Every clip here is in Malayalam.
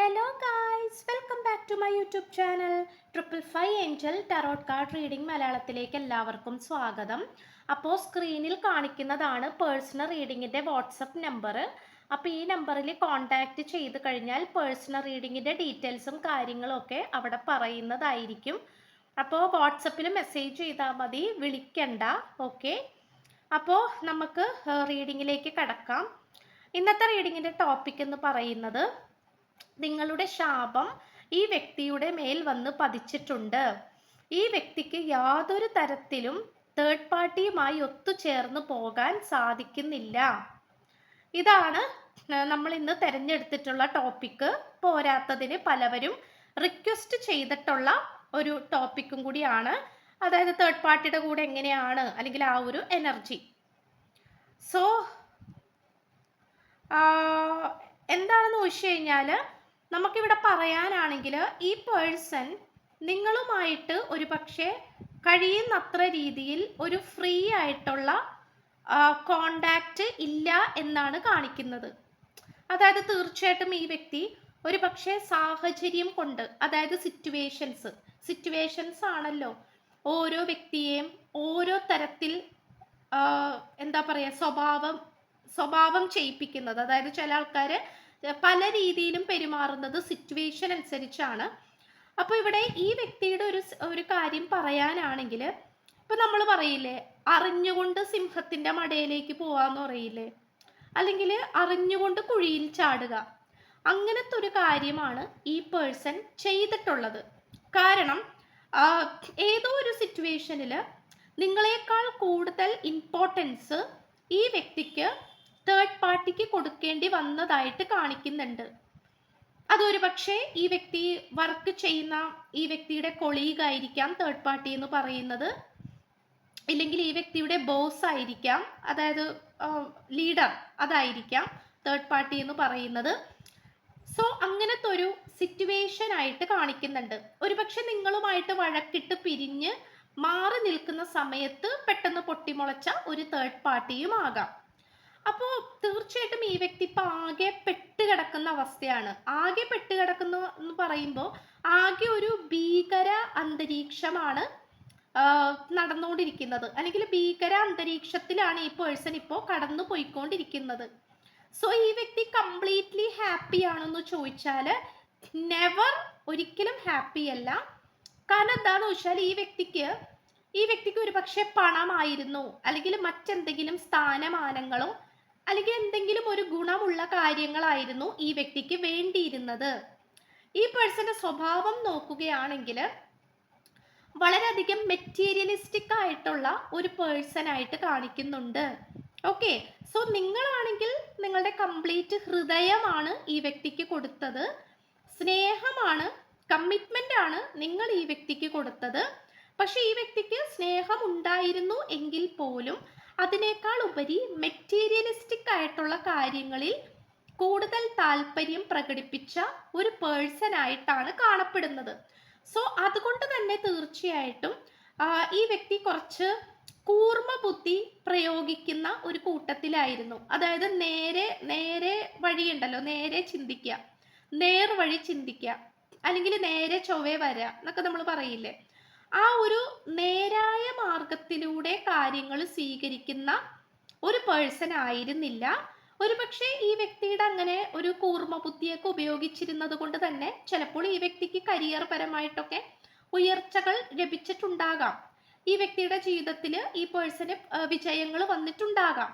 Hello guys welcome back to my YouTube channel triple five angel tarot card reading മലയാളത്തിലേക്ക് എല്ലാവർക്കും സ്വാഗതം. അപ്പോൾ സ്ക്രീനിൽ കാണിക്കുന്നതാണ് പേഴ്സണൽ റീഡിങ്ങിന്റെ വാട്സപ്പ് നമ്പർ അപ്പോൾ ഈ നമ്പറിൽ കോൺടാക്റ്റ് ചെയ്ത് കഴിഞ്ഞാൽ പേഴ്സണൽ റീഡിങ്ങിന്റെ ഡീറ്റെയിൽസും കാര്യങ്ങളും ഒക്കെ അവിടെ പറയുന്നതായിരിക്കും. അപ്പോൾ വാട്സപ്പിൽ മെസ്സേജ് ചെയ്താൽ മതി. വിളിക്കണ്ട. ഓക്കെ അപ്പോൾ നമുക്ക് റീഡിങ്ങിലേക്ക് കടക്കാം. ഇന്നത്തെ റീഡിങ്ങിന്റെ ടോപ്പിക് എന്ന് പറയുന്നത് നിങ്ങളുടെ ശാപം ഈ വ്യക്തിയുടെ മേൽ വന്ന് പതിച്ചിട്ടുണ്ട്. ഈ വ്യക്തിക്ക് യാതൊരു തരത്തിലും തേർഡ് പാർട്ടിയുമായി ഒത്തുചേർന്ന് പോകാൻ സാധിക്കുന്നില്ല. ഇതാണ് നമ്മൾ ഇന്ന് തിരഞ്ഞെടുത്തിട്ടുള്ള ടോപ്പിക്ക് പോരാത്തതിന് പലവരും റിക്വസ്റ്റ് ചെയ്തിട്ടുള്ള ഒരു ടോപ്പിക്കും കൂടിയാണ്. അതായത് തേർഡ് പാർട്ടിയുടെ കൂടെ എങ്ങനെയാണ്? അല്ലെങ്കിൽ ആ ഒരു എനർജി സോ എന്താണെന്ന് ചോദിച്ചു കഴിഞ്ഞാൽ നമുക്കിവിടെ പറയാനാണെങ്കിൽ ഈ പേഴ്സൺ നിങ്ങളുമായിട്ട് ഒരു പക്ഷേ കഴിയുന്നത്ര രീതിയിൽ ഒരു ഫ്രീ ആയിട്ടുള്ള കോണ്ടാക്റ്റ് ഇല്ല എന്നാണ് കാണിക്കുന്നത്. അതായത് തീർച്ചയായിട്ടും ഈ വ്യക്തി ഒരു പക്ഷേ സാഹചര്യം കൊണ്ട് അതായത് സിറ്റുവേഷൻസ് സിറ്റുവേഷൻസ് ആണല്ലോ ഓരോ വ്യക്തിയെയും ഓരോ തരത്തിൽ എന്താ പറയുക സ്വഭാവം സ്വഭാവം ചെയ്യിപ്പിക്കുന്നത്. അതായത് ചില ആൾക്കാർ പല രീതിയിലും പെരുമാറുന്നത് സിറ്റുവേഷൻ അനുസരിച്ചാണ്. അപ്പോൾ ഇവിടെ ഈ വ്യക്തിയുടെ ഒരു ഒരു കാര്യം പറയാനാണെങ്കിൽ ഇപ്പൊ നമ്മൾ പറയില്ലേ അറിഞ്ഞുകൊണ്ട് സിംഹത്തിന്റെ മടയിലേക്ക് പോവാന്ന് പറയില്ലേ? അല്ലെങ്കിൽ അറിഞ്ഞുകൊണ്ട് കുഴിയിൽ ചാടുക. അങ്ങനത്തെ ഒരു കാര്യമാണ് ഈ പേഴ്സൺ ചെയ്തിട്ടുള്ളത്. കാരണം ഏതോ ഒരു സിറ്റുവേഷനിൽ നിങ്ങളെക്കാൾ കൂടുതൽ ഇമ്പോർട്ടൻസ് ഈ വ്യക്തിക്ക് തേർഡ് പാർട്ടിക്ക് കൊടുക്കേണ്ടി വന്നതായിട്ട് കാണിക്കുന്നുണ്ട്. അതൊരു പക്ഷേ ഈ വ്യക്തി വർക്ക് ചെയ്യുന്ന ഈ വ്യക്തിയുടെ കൊളീഗ് ആയിരിക്കാം തേർഡ് പാർട്ടി എന്ന് പറയുന്നത്. ഇല്ലെങ്കിൽ ഈ വ്യക്തിയുടെ ബോസ് ആയിരിക്കാം അതായത് ലീഡർ അതായിരിക്കാം തേർഡ് പാർട്ടി എന്ന് പറയുന്നത്. സോ അങ്ങനത്തെ ഒരു സിറ്റുവേഷൻ ആയിട്ട് കാണിക്കുന്നുണ്ട്. ഒരുപക്ഷെ നിങ്ങളുമായിട്ട് വഴക്കിട്ട് പിരിഞ്ഞ് മാറി നിൽക്കുന്ന സമയത്ത് പെട്ടെന്ന് പൊട്ടിമുളച്ച ഒരു തേർഡ് പാർട്ടിയും ആകാം. അപ്പോൾ തീർച്ചയായിട്ടും ഈ വ്യക്തി ഇപ്പൊ ആകെ പെട്ട് കിടക്കുന്ന അവസ്ഥയാണ്. ആകെ പെട്ട് കിടക്കുന്നു എന്ന് പറയുമ്പോൾ ആകെ ഒരു ഭീകര അന്തരീക്ഷമാണ് നടന്നുകൊണ്ടിരിക്കുന്നത്. അല്ലെങ്കിൽ ഭീകര അന്തരീക്ഷത്തിലാണ് ഈ പേഴ്സൺ ഇപ്പോൾ കടന്നു പോയിക്കൊണ്ടിരിക്കുന്നത്. സോ ഈ വ്യക്തി കംപ്ലീറ്റ്ലി ഹാപ്പി ആണെന്ന് ചോദിച്ചാൽ നെവർ ഒരിക്കലും ഹാപ്പി അല്ല. കാരണം എന്താണെന്ന് വെച്ചാൽ ഈ വ്യക്തിക്ക് ഈ വ്യക്തിക്ക് ഒരു പക്ഷേ പണമായിരുന്നു. അല്ലെങ്കിൽ മറ്റെന്തെങ്കിലും സ്ഥാനമാനങ്ങളോ അല്ലെങ്കിൽ എന്തെങ്കിലും ഒരു ഗുണമുള്ള കാര്യങ്ങളായിരുന്നു ഈ വ്യക്തിക്ക് വേണ്ടിയിരുന്നത്. ഈ പേഴ്സന്റെ സ്വഭാവം നോക്കുകയാണെങ്കിൽ വളരെയധികം മെറ്റീരിയലിസ്റ്റിക് ആയിട്ടുള്ള ഒരു പേഴ്സൺ ആയിട്ട് കാണിക്കുന്നുണ്ട്. ഓക്കെ സോ നിങ്ങളാണെങ്കിൽ നിങ്ങളുടെ കംപ്ലീറ്റ് ഹൃദയമാണ് ഈ വ്യക്തിക്ക് കൊടുത്തത്. സ്നേഹമാണ് കമ്മിറ്റ്മെന്റ് ആണ് നിങ്ങൾ ഈ വ്യക്തിക്ക് കൊടുത്തത്. പക്ഷെ ഈ വ്യക്തിക്ക് സ്നേഹം ഉണ്ടായിരുന്നു എങ്കിൽ പോലും അതിനേക്കാൾ ഉപരി മെറ്റീരിയലിസ്റ്റിക് ആയിട്ടുള്ള കാര്യങ്ങളിൽ കൂടുതൽ താല്പര്യം പ്രകടിപ്പിച്ച ഒരു പേഴ്സൺ ആയിട്ടാണ് കാണപ്പെടുന്നത്. സോ അതുകൊണ്ട് തന്നെ തീർച്ചയായിട്ടും ഈ വ്യക്തി കുറച്ച് കൂർമ്മ ബുദ്ധി പ്രയോഗിക്കുന്ന ഒരു കൂട്ടത്തിലായിരുന്നു. അതായത് നേരെ നേരെ വഴിയുണ്ടല്ലോ നേരെ ചിന്തിക്കുക നേർ വഴി ചിന്തിക്കുക അല്ലെങ്കിൽ നേരെ ചൊവ്വേ വരിക എന്നൊക്കെ നമ്മൾ പറയില്ലേ? ആ ഒരു നേരായ മാർഗത്തിലൂടെ കാര്യങ്ങൾ സ്വീകരിക്കുന്ന ഒരു പേഴ്സൺ ആയിരുന്നില്ല. ഒരു പക്ഷേ ഈ വ്യക്തിയുടെ അങ്ങനെ ഒരു കൂർമ്മ ബുദ്ധിയൊക്കെ ഉപയോഗിച്ചിരുന്നത് കൊണ്ട് തന്നെ ചിലപ്പോൾ ഈ വ്യക്തിക്ക് കരിയർ പരമായിട്ടൊക്കെ ഉയർച്ചകൾ ലഭിച്ചിട്ടുണ്ടാകാം. ഈ വ്യക്തിയുടെ ജീവിതത്തിൽ ഈ പേഴ്സന് വിജയങ്ങൾ വന്നിട്ടുണ്ടാകാം.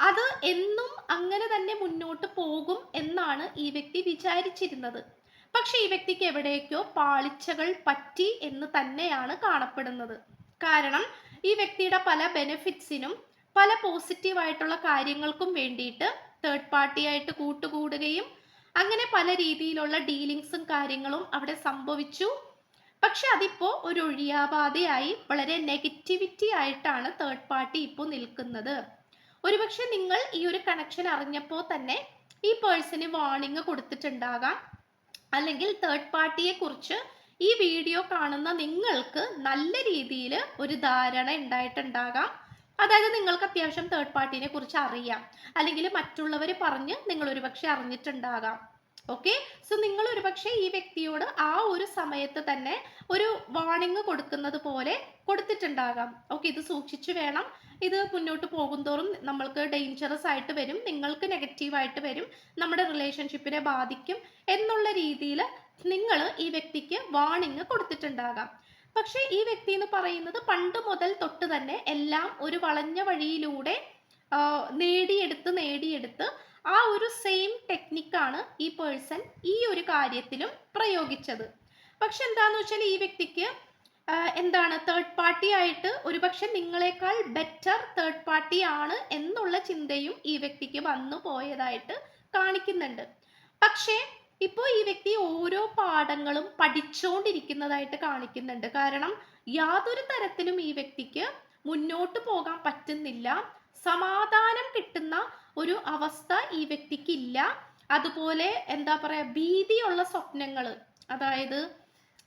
അത് എന്നും അങ്ങനെ തന്നെ മുന്നോട്ട് പോകും എന്നാണ് ഈ വ്യക്തി വിചാരിച്ചിരുന്നത്. പക്ഷെ ഈ വ്യക്തിക്ക് എവിടേക്കോ പാളിച്ചകൾ പറ്റി എന്ന് തന്നെയാണ് കാണപ്പെടുന്നത്. കാരണം ഈ വ്യക്തിയുടെ പല ബെനിഫിറ്റ്സിനും പല പോസിറ്റീവായിട്ടുള്ള കാര്യങ്ങൾക്കും വേണ്ടിയിട്ട് തേർഡ് പാർട്ടി ആയിട്ട് കൂട്ടുകൂടുകയും അങ്ങനെ പല രീതിയിലുള്ള ഡീലിങ്സും കാര്യങ്ങളും അവിടെ സംഭവിച്ചു. പക്ഷെ അതിപ്പോ ഒരു ഒഴിയാബാധയായി വളരെ നെഗറ്റിവിറ്റി ആയിട്ടാണ് തേർഡ് പാർട്ടി ഇപ്പോൾ നിൽക്കുന്നത്. ഒരുപക്ഷെ നിങ്ങൾ ഈ ഒരു കണക്ഷൻ അറിഞ്ഞപ്പോൾ തന്നെ ഈ പേഴ്സന് വാർണിംഗ് കൊടുത്തിട്ടുണ്ടാകാം. അല്ലെങ്കിൽ തേർഡ് പാർട്ടിയെ കുറിച്ച് ഈ വീഡിയോ കാണുന്ന നിങ്ങൾക്ക് നല്ല രീതിയിൽ ഒരു ധാരണ ഉണ്ടായിട്ടുണ്ടാകാം. അതായത് നിങ്ങൾക്ക് അത്യാവശ്യം തേർഡ് പാർട്ടിനെ കുറിച്ച് അറിയാം. അല്ലെങ്കിൽ മറ്റുള്ളവർ പറഞ്ഞ് നിങ്ങൾ ഒരുപക്ഷെ അറിഞ്ഞിട്ടുണ്ടാകാം. ഓക്കെ സോ നിങ്ങൾ ഒരുപക്ഷെ ഈ വ്യക്തിയോട് ആ ഒരു സമയത്ത് തന്നെ ഒരു വാണിംഗ് കൊടുക്കുന്നത് പോലെ കൊടുത്തിട്ടുണ്ടാകാം. ഓക്കെ ഇത് സൂക്ഷിച്ചു വേണം. ഇത് മുന്നോട്ട് പോകുന്തോറും നമ്മൾക്ക് ഡേഞ്ചറസ് ആയിട്ട് വരും. നിങ്ങൾക്ക് നെഗറ്റീവായിട്ട് വരും. നമ്മുടെ റിലേഷൻഷിപ്പിനെ ബാധിക്കും എന്നുള്ള രീതിയിൽ നിങ്ങൾ ഈ വ്യക്തിക്ക് വാണിംഗ് കൊടുത്തിട്ടുണ്ടാകാം. പക്ഷേ ഈ വ്യക്തി എന്ന് പറയുന്നത് പണ്ട് മുതൽ തൊട്ട് തന്നെ എല്ലാം ഒരു വളഞ്ഞ വഴിയിലൂടെ നേടിയെടുത്ത് നേടിയെടുത്ത് ആ ഒരു സെയിം ടെക്നിക്കാണ് ഈ പേഴ്സൺ ഈ ഒരു കാര്യത്തിലും പ്രയോഗിച്ചത്. പക്ഷെ എന്താന്ന് വെച്ചാൽ ഈ വ്യക്തിക്ക് എന്താണ് തേർഡ് പാർട്ടി ആയിട്ട് ഒരുപക്ഷെ നിങ്ങളെക്കാൾ ബെറ്റർ തേർഡ് പാർട്ടി ആണ് എന്നുള്ള ചിന്തയും ഈ വ്യക്തിക്ക് വന്നു പോയതായിട്ട് കാണിക്കുന്നുണ്ട്. പക്ഷേ ഇപ്പോൾ ഈ വ്യക്തി ഓരോ പാഠങ്ങളും പഠിച്ചുകൊണ്ടിരിക്കുന്നതായിട്ട് കാണിക്കുന്നുണ്ട്. കാരണം യാതൊരു തരത്തിലും ഈ വ്യക്തിക്ക് മുന്നോട്ട് പോകാൻ പറ്റുന്നില്ല. സമാധാനം കിട്ടുന്ന ഒരു അവസ്ഥ ഈ വ്യക്തിക്ക് ഇല്ല അതുപോലെ എന്താ പറയാ ഭീതിയുള്ള സ്വപ്നങ്ങൾ അതായത്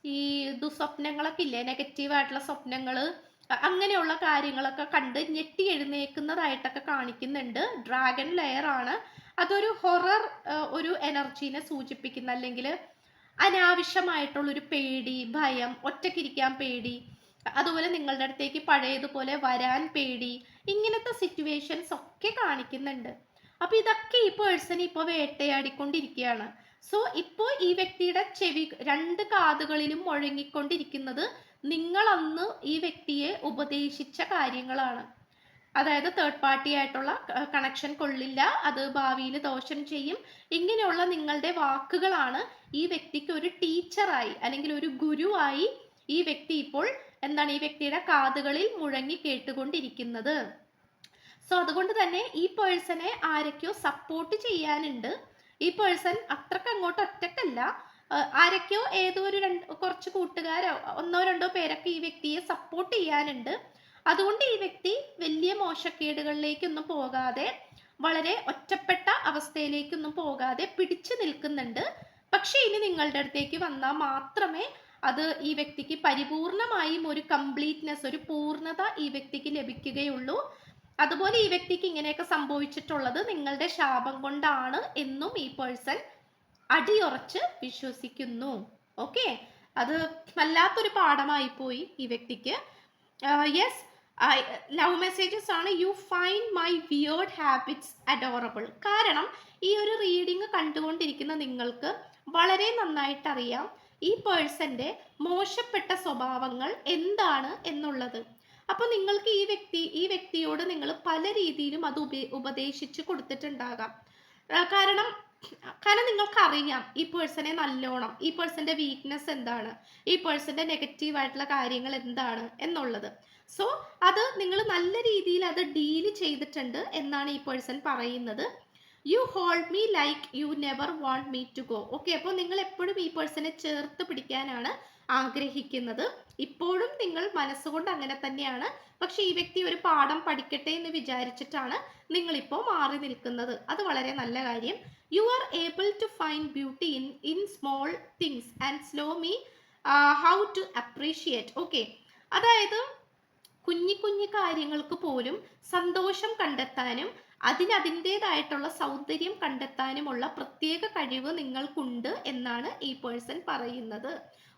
ഈ ദുസ്വപ്നങ്ങളൊക്കെ ഇല്ലേ നെഗറ്റീവ് ആയിട്ടുള്ള സ്വപ്നങ്ങൾ അങ്ങനെയുള്ള കാര്യങ്ങളൊക്കെ കണ്ട് ഞെട്ടി എഴുന്നേക്കുന്നതായിട്ടൊക്കെ കാണിക്കുന്നുണ്ട്. ഡ്രാഗൺ ലെയർ ആണ്. അതൊരു ഹൊറർ ഒരു എനർജീനെ സൂചിപ്പിക്കുന്ന അല്ലെങ്കിൽ അനാവശ്യമായിട്ടുള്ളൊരു പേടി ഭയം ഒറ്റക്കിരിക്കാൻ പേടി അതുപോലെ നിങ്ങളുടെ അടുത്തേക്ക് പഴയതുപോലെ വരാൻ പേടി ഇങ്ങനത്തെ സിറ്റുവേഷൻസ് ഒക്കെ കാണിക്കുന്നുണ്ട്. അപ്പൊ ഇതൊക്കെ ഈ പേഴ്സൺ ഇപ്പോൾ വേട്ടയാടിക്കൊണ്ടിരിക്കുകയാണ്. സോ ഇപ്പോൾ ഈ വ്യക്തിയുടെ ചെവി രണ്ട് കാതുകളിലും മുഴങ്ങിക്കൊണ്ടിരിക്കുന്നത് നിങ്ങളന്ന് ഈ വ്യക്തിയെ ഉപദേശിച്ച കാര്യങ്ങളാണ്. അതായത് തേർഡ് പാർട്ടി ആയിട്ടുള്ള കണക്ഷൻ കൊള്ളില്ല അത് ഭാവിയിൽ ദോഷം ചെയ്യും. ഇങ്ങനെയുള്ള നിങ്ങളുടെ വാക്കുകളാണ് ഈ വ്യക്തിക്ക് ഒരു ടീച്ചറായി അല്ലെങ്കിൽ ഒരു ഗുരുവായി ഈ വ്യക്തി ഇപ്പോൾ എന്താണ് ഈ വ്യക്തിയുടെ കാതുകളിൽ മുഴങ്ങി കേട്ടുകൊണ്ടിരിക്കുന്നത്? സോ അതുകൊണ്ട് തന്നെ ഈ പേഴ്സണെ ആരൊക്കെയോ സപ്പോർട്ട് ചെയ്യാനുണ്ട്. ഈ പേഴ്സൺ അത്രയ്ക്ക് അങ്ങോട്ട് ഒറ്റക്കല്ല. ആരൊക്കെയോ ഏതോ ഒരു രണ്ട് കുറച്ച് കൂട്ടുകാരോ ഒന്നോ രണ്ടോ പേരൊക്കെ ഈ വ്യക്തിയെ സപ്പോർട്ട് ചെയ്യാനുണ്ട്. അതുകൊണ്ട് ഈ വ്യക്തി വലിയ മോശക്കേടുകളിലേക്കൊന്നും പോകാതെ വളരെ ഒറ്റപ്പെട്ട അവസ്ഥയിലേക്കൊന്നും പോകാതെ പിടിച്ചു നിൽക്കുന്നുണ്ട്. പക്ഷെ ഇനി നിങ്ങളുടെ അടുത്തേക്ക് വന്നാൽ മാത്രമേ അത് ഈ വ്യക്തിക്ക് പരിപൂർണമായും ഒരു കംപ്ലീറ്റ്നെസ് ഒരു പൂർണത ഈ വ്യക്തിക്ക് ലഭിക്കുകയുള്ളൂ. അതുപോലെ ഈ വ്യക്തിക്ക് ഇങ്ങനെയൊക്കെ സംഭവിച്ചിട്ടുള്ളത് നിങ്ങളുടെ ശാപം കൊണ്ടാണ് എന്നും ഈ പേഴ്സൺ അടിയുറച്ച് വിശ്വസിക്കുന്നു. ഓക്കെ അത് വല്ലാത്തൊരു പാഠമായി പോയി ഈ വ്യക്തിക്ക്. യെസ് ലവ് മെസ്സേജസ് ആണ് you find my weird habits adorable കാരണം ഈ ഒരു റീഡിങ് കണ്ടുകൊണ്ടിരിക്കുന്ന നിങ്ങൾക്ക് വളരെ നന്നായിട്ട് അറിയാം ഈ പേഴ്സന്റെ മോശപ്പെട്ട സ്വഭാവങ്ങൾ എന്താണ് എന്നുള്ളത്. അപ്പൊ നിങ്ങൾക്ക് ഈ വ്യക്തി ഈ വ്യക്തിയോട് നിങ്ങൾ പല രീതിയിലും അത് ഉപ ഉപദേശിച്ച് കൊടുത്തിട്ടുണ്ടാകാം. കാരണം കാരണം നിങ്ങൾക്ക് അറിയാം ഈ പേഴ്സണെ നല്ലോണം ഈ പേഴ്സന്റെ വീക്ക്നെസ് എന്താണ് ഈ പേഴ്സന്റെ നെഗറ്റീവ് ആയിട്ടുള്ള കാര്യങ്ങൾ എന്താണ് എന്നുള്ളത്. സോ അത് നിങ്ങൾ നല്ല രീതിയിൽ അത് ഡീൽ ചെയ്തിട്ടുണ്ട് എന്നാണ് ഈ പേഴ്സൺ പറയുന്നത്. You hold me like you never want me to go okay അപ്പോൾ നിങ്ങൾ എപ്പോഴും ഈ പേഴ്സണെ ചേർത്ത് പിടിക്കാനാണ് ആഗ്രഹിക്കുന്നത്. ഇപ്പോഴും നിങ്ങൾ മനസ്സുകൊണ്ട് അങ്ങനെ തന്നെയാണ്. പക്ഷെ ഈ വ്യക്തി ഒരു പാഠം പഠിക്കട്ടെ എന്ന് വിചാരിച്ചിട്ടാണ് നിങ്ങളിപ്പോൾ മാറി നിൽക്കുന്നത്. അത് വളരെ നല്ല കാര്യം. You are able to find beauty in in small things and slow me how to appreciate okay അതായത് കുഞ്ഞി കുഞ്ഞി കാര്യങ്ങൾക്ക് പോലും സന്തോഷം കണ്ടെത്താനും അതിന് അതിന്റെതായിട്ടുള്ള സൗന്ദര്യം കണ്ടെത്താനുമുള്ള പ്രത്യേക കഴിവ് നിങ്ങൾക്കുണ്ട് എന്നാണ് ഈ പേഴ്സൺ പറയുന്നത്.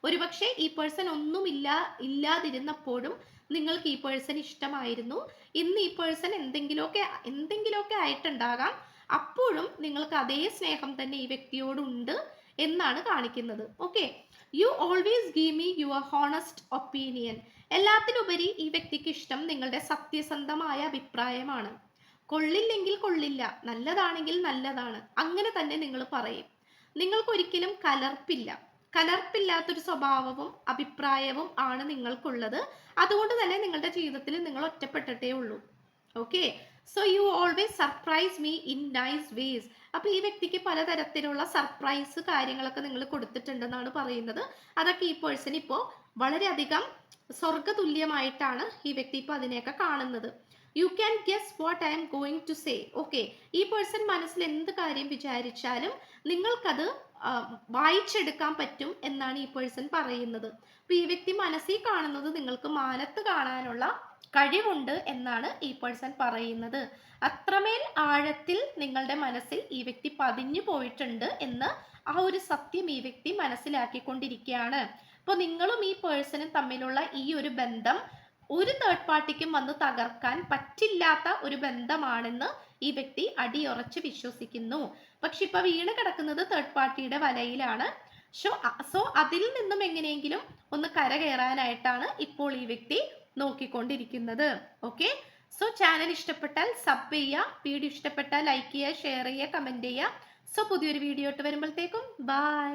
ഒരുപക്ഷെ ഈ പേഴ്സൺ ഒന്നുമില്ല ഇല്ലാതിരുന്നപ്പോഴും നിങ്ങൾക്ക് ഈ പേഴ്സൺ ഇഷ്ടമായിരുന്നു. ഇന്ന് ഈ പേഴ്സൺ എന്തെങ്കിലുമൊക്കെ എന്തെങ്കിലുമൊക്കെ ആയിട്ടുണ്ടാകാം. അപ്പോഴും നിങ്ങൾക്ക് അതേ സ്നേഹം തന്നെ ഈ വ്യക്തിയോടുണ്ട് എന്നാണ് കാണിക്കുന്നത്. Okay? You always give me your honest opinion എല്ലാത്തിനുപരി ഈ വ്യക്തിക്ക് ഇഷ്ടം നിങ്ങളുടെ സത്യസന്ധമായ അഭിപ്രായമാണ്. കൊള്ളില്ലെങ്കിൽ കൊള്ളില്ല നല്ലതാണെങ്കിൽ നല്ലതാണ്. അങ്ങനെ തന്നെ നിങ്ങൾ പറയും. നിങ്ങൾക്ക് ഒരിക്കലും കലർപ്പില്ല. കലർപ്പില്ലാത്തൊരു സ്വഭാവവും അഭിപ്രായവും ആണ് നിങ്ങൾക്കുള്ളത്. അതുകൊണ്ട് തന്നെ നിങ്ങളുടെ ജീവിതത്തിൽ നിങ്ങൾ ഒറ്റപ്പെട്ടിട്ടേ ഉള്ളൂ. Okay so you always surprise me in nice ways അപ്പൊ ഈ വ്യക്തിക്ക് പലതരത്തിലുള്ള സർപ്രൈസ് കാര്യങ്ങളൊക്കെ നിങ്ങൾ കൊടുത്തിട്ടുണ്ടെന്നാണ് പറയുന്നത്. അതൊക്കെ ഈ പേഴ്സൺ ഇപ്പോൾ വളരെയധികം സ്വർഗതുല്യമായിട്ടാണ് ഈ വ്യക്തി ഇപ്പോൾ അതിനെയൊക്കെ കാണുന്നത്. You can guess what I'm going to say okay ഈ പേഴ്സൺ മനസ്സിൽ എന്ത് കാര്യം വിചാരിച്ചാലും നിങ്ങൾക്കത് വായിച്ചെടുക്കാൻ പറ്റും എന്നാണ് ഈ പേഴ്സൺ പറയുന്നത്. അപ്പൊ ഈ വ്യക്തി മനസ്സിൽ കാണുന്നത് നിങ്ങൾക്ക് മാനത്ത് കാണാനുള്ള കഴിവുണ്ട് എന്നാണ് ഈ പേഴ്സൺ പറയുന്നത്. അത്രമേൽ ആഴത്തിൽ നിങ്ങളുടെ മനസ്സിൽ ഈ വ്യക്തി പതിഞ്ഞു പോയിട്ടുണ്ട് എന്ന് ആ ഒരു സത്യം ഈ വ്യക്തി മനസ്സിലാക്കിക്കൊണ്ടിരിക്കുകയാണ്. അപ്പോൾ നിങ്ങളും ഈ പേഴ്സണും തമ്മിലുള്ള ഈ ഒരു ബന്ധം ഒരു തേർഡ് പാർട്ടിക്കും വന്ന് തകർക്കാൻ പറ്റില്ലാത്ത ഒരു ബന്ധമാണെന്ന് ഈ വ്യക്തി അടിയുറച്ച് വിശ്വസിക്കുന്നു. പക്ഷെ ഇപ്പൊ വീണ് കിടക്കുന്നത് തേർഡ് പാർട്ടിയുടെ വലയിലാണ്. സോ സോ അതിൽ നിന്നും എങ്ങനെയെങ്കിലും ഒന്ന് കര കരകയറാനായിട്ടാണ് ഇപ്പോൾ ഈ വ്യക്തി നോക്കിക്കൊണ്ടിരിക്കുന്നത്. ഓക്കെ സോ ചാനൽ ഇഷ്ടപ്പെട്ടാൽ സബ് ചെയ്യുക വീഡിയോ ഇഷ്ടപ്പെട്ടാൽ ലൈക്ക് ചെയ്യുക ഷെയർ ചെയ്യുക കമന്റ് ചെയ്യുക. സോ പുതിയൊരു വീഡിയോ ഇട്ട് വരുമ്പോഴത്തേക്കും ബൈ